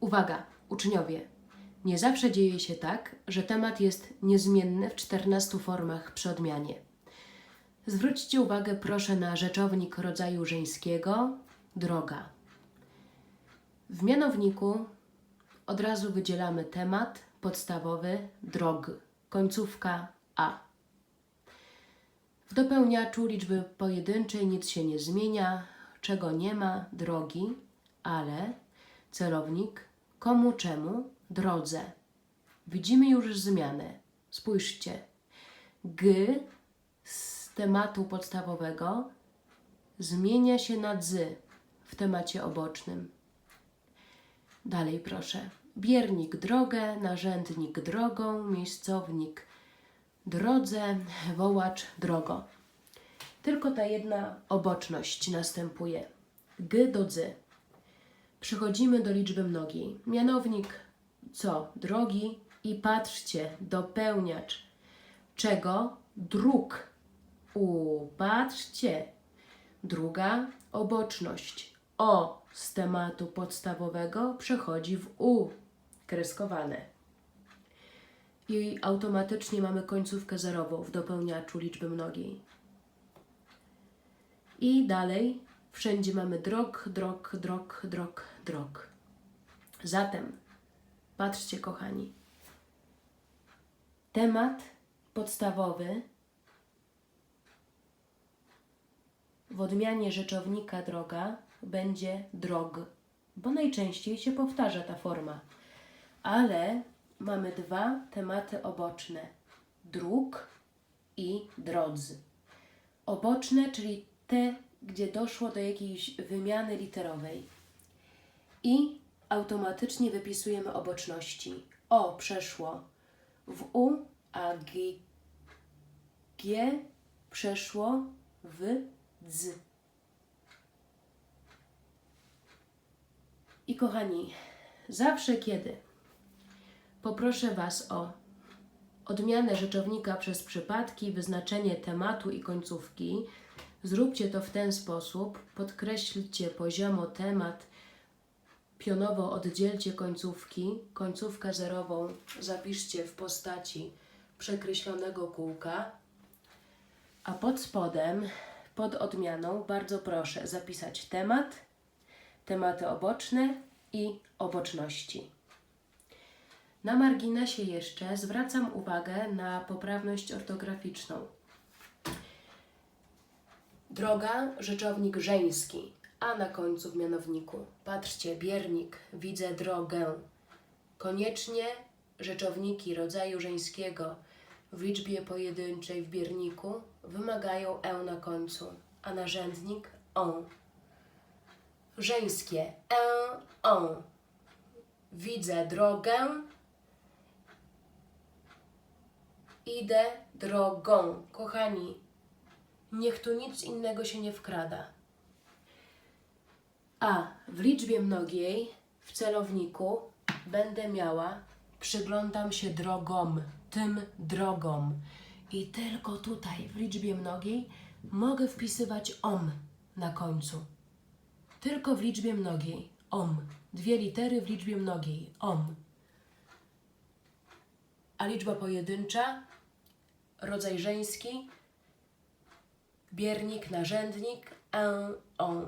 Uwaga, uczniowie! Nie zawsze dzieje się tak, że temat jest niezmienny w 14 formach przy odmianie. Zwróćcie uwagę proszę na rzeczownik rodzaju żeńskiego droga. W mianowniku od razu wydzielamy temat podstawowy drog, końcówka a. W dopełniaczu liczby pojedynczej nic się nie zmienia, czego nie ma drogi, ale celownik komu czemu drodze. Widzimy już zmianę. Spójrzcie. G z tematu podstawowego zmienia się na dzy w temacie obocznym. Dalej proszę. Biernik drogę, narzędnik drogą, miejscownik drodze, wołacz drogo. Tylko ta jedna oboczność następuje. G do dzy. Przechodzimy do liczby mnogiej. Mianownik co? Drogi i patrzcie, dopełniacz. Czego? Dróg. U, patrzcie. Druga oboczność. O z tematu podstawowego przechodzi w U. Kreskowane. I automatycznie mamy końcówkę zerową w dopełniaczu liczby mnogiej. I dalej wszędzie mamy drog, drog, drog, drog, drog. Zatem patrzcie, kochani. Temat podstawowy w odmianie rzeczownika droga będzie drog, bo najczęściej się powtarza ta forma. Ale mamy dwa tematy oboczne: dróg i drodzy. Oboczne, czyli te, gdzie doszło do jakiejś wymiany literowej. I automatycznie wypisujemy oboczności. O przeszło w U, a G, G przeszło w dz. I kochani, zawsze kiedy poproszę Was o odmianę rzeczownika przez przypadki, wyznaczenie tematu i końcówki, zróbcie to w ten sposób, podkreślcie poziomo temat, pionowo oddzielcie końcówki, końcówkę zerową zapiszcie w postaci przekreślonego kółka, a pod spodem, pod odmianą, bardzo proszę zapisać temat, tematy oboczne i oboczności. Na marginesie jeszcze zwracam uwagę na poprawność ortograficzną. Droga, rzeczownik żeński, a na końcu w mianowniku. Patrzcie, biernik, widzę drogę. Koniecznie rzeczowniki rodzaju żeńskiego w liczbie pojedynczej w bierniku wymagają e na końcu, a narzędnik on. Żeńskie e, on. Widzę drogę, idę drogą. Kochani, niech tu nic innego się nie wkrada. A w liczbie mnogiej w celowniku będę miała przyglądam się drogom, tym drogom. I tylko tutaj w liczbie mnogiej mogę wpisywać om na końcu. Tylko w liczbie mnogiej. Om. Dwie litery w liczbie mnogiej. Om. A liczba pojedyncza, rodzaj żeński, biernik, narzędnik, en, on.